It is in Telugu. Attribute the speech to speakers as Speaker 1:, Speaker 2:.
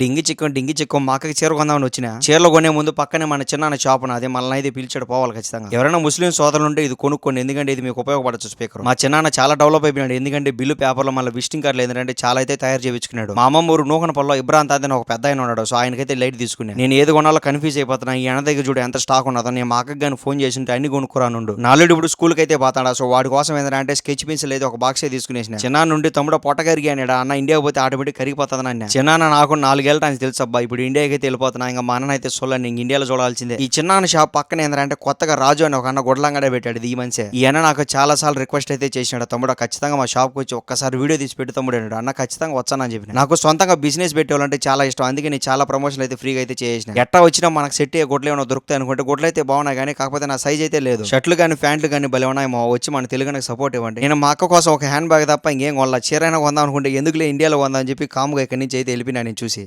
Speaker 1: డింగి చిక్కం డింగి చిక్కం మా అక్కకి చీర కొందామని వచ్చిన చీరలు కొనే ముందు పక్కనే మన చిన్న షాప్ అదే మనల్ని అయితే పిలిచాడు పోవాలి ఖచ్చితంగా. ఎవరైనా ముస్లిం సోదరులు ఉంటే ఇది కొనుక్కోండి ఎందుకంటే ఇది మీకు ఉపయోగపడచ్చు స్పీకర్ మా చిన్న చాలా డెవలప్ అయిపోయినాడు ఎందుకంటే బిల్లు పేపర్లో మళ్ళీ విజిటింగ్ కార్డులు ఏంటంటే చాలా అయితే తయారు చేయించుకున్నాడు. మా అమ్మ ఊరు నూకన పొల్లో ఇబ్రాంత్ అని ఒక పెద్ద ఆయన ఉన్నాడు సో ఆయనకైతే లైట్ తీసుకున్నాను నేను ఏది కొనాలో కన్ఫ్యూజ్ అయిపోతున్నా ఈ అన్న దగ్గర చూడు ఎంత స్టాక్ ఉన్నదో నేను మా అక్కకి కానీ ఫోన్ చేసి ఉంటే అన్ని కొనుక్కురానుండు నాలుగు ఇప్పుడు స్కూల్కి అయితే పోతాడా సో వాడి కోసం ఏంటంటే స్కెచ్ పెన్సిల్ అయితే ఒక బాక్స్ తీసుకునేసిన. చిన్న నుండి తమ్ముడు పొట్ట కరిగి అన్నాడు అన్న ఇండియా పోతే ఆటోమేటిక్ కరిగిపోతుంది అన్న. చిన్న నాకు నాలుగేళ్ళ నుంచి తెలుసు అబ్బా. ఇప్పుడు ఇండియాకి అయితే వెళ్ళిపోతున్నా. ఇంకా మా అన్న అయితే చూడండి నేను ఇండియాలో చూడాల్సిందే. ఈ చిన్న షాప్ పక్కన ఏంటంటే కొత్తగా రాజు అని ఒక అన్న గొడ్లంగడే పెట్టాడు ఈ మనిషి ఈ అన్న నాకు చాలా సార్లు రిక్వెస్ట్ అయితే చేసినాడు. తమ్ముడు ఖచ్చితంగా మా షాప్కి వచ్చి ఒక్కసారి వీడియో తీసి పెట్టి తమ్ముడు అన్నాడు. అన్న ఖచ్చితంగా వచ్చానని చెప్పి నాకు సొంతంగా బిజినెస్ పెట్టేవాలంటే చాలా ఇష్టం. అందుకే నేను చాలా ప్రమోషన్ అయితే ఫ్రీగా అయితే చేసిన ఎట్టా వచ్చినా మనకు సెట్ అయ్యే గుడ్లు ఏమైనా దొరుకుతాయి అనుకుంటే గుడ్లు అయితే బాగున్నాయి కానీ కాకపోతే నా సైజ్ అయితే లేదు. షర్ట్లు కానీ ప్యాంట్లు కానీ భలే ఉన్నాయి మా వచ్చి మన తెలుగునకు సపోర్ట్ ఇవ్వండి. నేను మా అక్క కోసం ఒక హ్యాండ్ బ్యాగ్ తప్ప ఇంకేం కొనాల. చీరైనా కొందాం అనుకుంటే ఎందుకులే ఇండియాలో కొందాం అని చెప్పి కాముగా ఇక్కడి నుంచి అయితే వెళ్ళిపోయినా నేను చూసి.